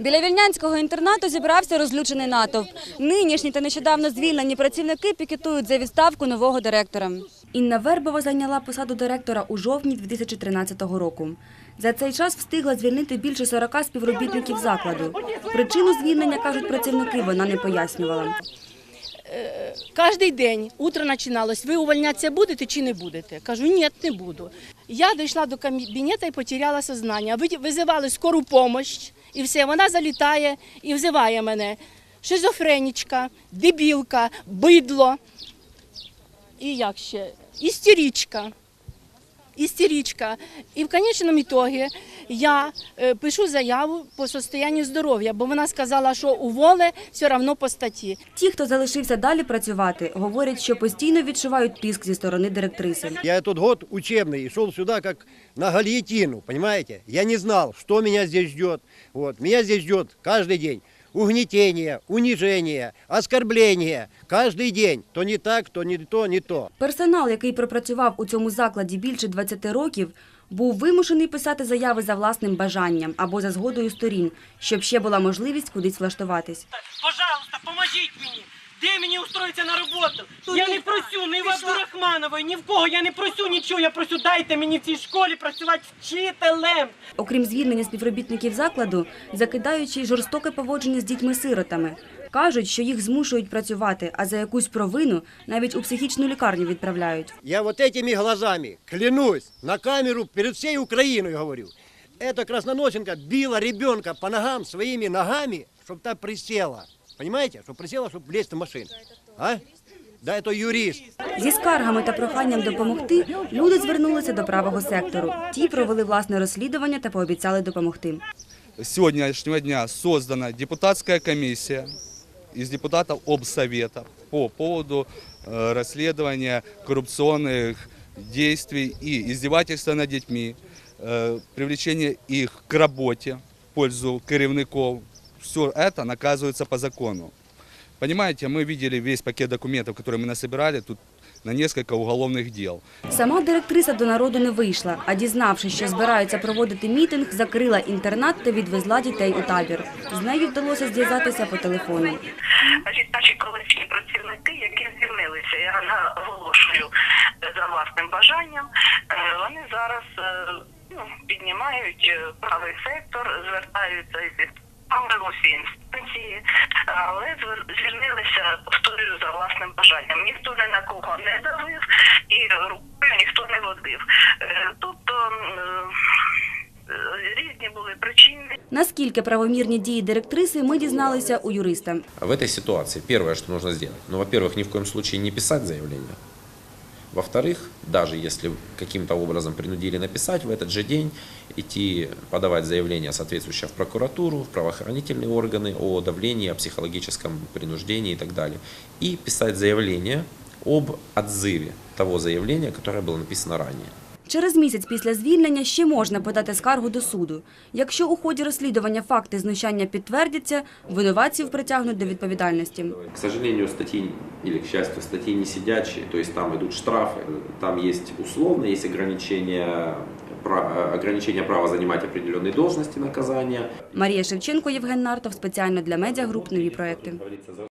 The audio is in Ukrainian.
Біля вільнянського інтернату зібрався розлючений натовп. Нинішні та нещодавно звільнені працівники пікетують за відставку нового директора. Інна Вербова зайняла посаду директора у жовтні 2013 року. За цей час встигла звільнити більше 40 співробітників закладу. Причину звільнення, кажуть працівники, вона не пояснювала. Кожний день утро починалось, ви увольнятися будете чи не будете? Кажу, ні, не буду. Я дійшла до кабінету і потеряла сознання. Визивали скору допомогу, і все, вона залітає і взиває мене. Шизофренічка, дебілка, бидло. І як ще? Істерічка Істеричка. І в конечному ітогі я е, пишу заяву по состоянню здоров'я, бо вона сказала, що уволе все одно по статті. Ті, хто залишився далі працювати, говорять, що постійно відчувають тиск зі сторони директриси. Я этот год учебный и шел сюда как на гильотину, понимаете? Я не знал, что меня здесь ждет. Вот. Меня здесь ждет каждый день угнетение, унижение, оскорбление. Каждый день. То не так, то не то, не то. Персонал, який пропрацював у цьому закладі більше 20 років, був вимушений писати заяви за власним бажанням або за згодою сторін, щоб ще була можливість кудись влаштуватись. Пожалуйста, поможіть мені. Де мені устроїтися на роботу? Я не просю ні в Абдурахманової, ні в кого. Я не просю нічого. Я просю, дайте мені в цій школі працювати вчителем. Окрім звільнення співробітників закладу, закидають ще й жорстоке поводження з дітьми-сиротами. Кажуть, що їх змушують працювати, а за якусь провину навіть у психічну лікарню відправляють. Я вот этими глазами клянусь на камеру перед всей Украиной говорю. Эта красноносенка била ребенка по ногам своими ногами, чтобы та присела. Понимаете? Чтобы присела, чтобы влезть в машину. А? Да, это юрист. Зі скаргами та проханням допомогти люди звернулися до правого сектору. Ті провели власне розслідування та пообіцяли допомогти. С сегодняшнего дня создана депутатская комиссия из депутатов обсовета по поводу э, расследования коррупционных действий и издевательства над детьми, э, привлечения их к работе в пользу керівников. Все это наказывается по закону. Понимаете, мы видели весь пакет документов, которые мы насобирали, тут на несколько уголовных дел. Сама директриса до народу не вийшла, а дізнавшись, що збираються проводити мітинг, закрила інтернат та відвезла дітей у табір. З нею вдалося зв'язатися по телефону. Значить, наші колишні працівники, які звільнилися, я наголошую е, за власним бажанням, е, вони зараз е, ну, піднімають е, правий сектор, звертаються і всі інстанції, але звільнилися, повторюю, за власним бажанням. Ніхто ні на кого не давив і рукою ніхто не водив. Е, Тобто е, різні були причини. Наскільки правомірні дії директриси, ми дізналися у юриста. В этой ситуации первое, что нужно сделать, ну, во-первых, ни в коем случае не писать заявление. Во-вторых, даже если каким-то образом принудили написать в этот же день, идти подавать заявление соответствующее в прокуратуру, в правоохранительные органы о давлении, о психологическом принуждении и так далее. И писать заявление об отзыве того заявления, которое было написано ранее. Через місяць після звільнення ще можна подати скаргу до суду. Якщо у ході розслідування факти знущання підтвердяться, винуватців притягнуть до відповідальності. К сожалению, статьи, или к счастью, статьи не сидячие, то есть там идут штрафы, там есть условно, есть ограничения, ограничения права занимать определенные должности наказания. Марія Шевченко, Євген Нартов. Спеціально для медіагруп нові проекти.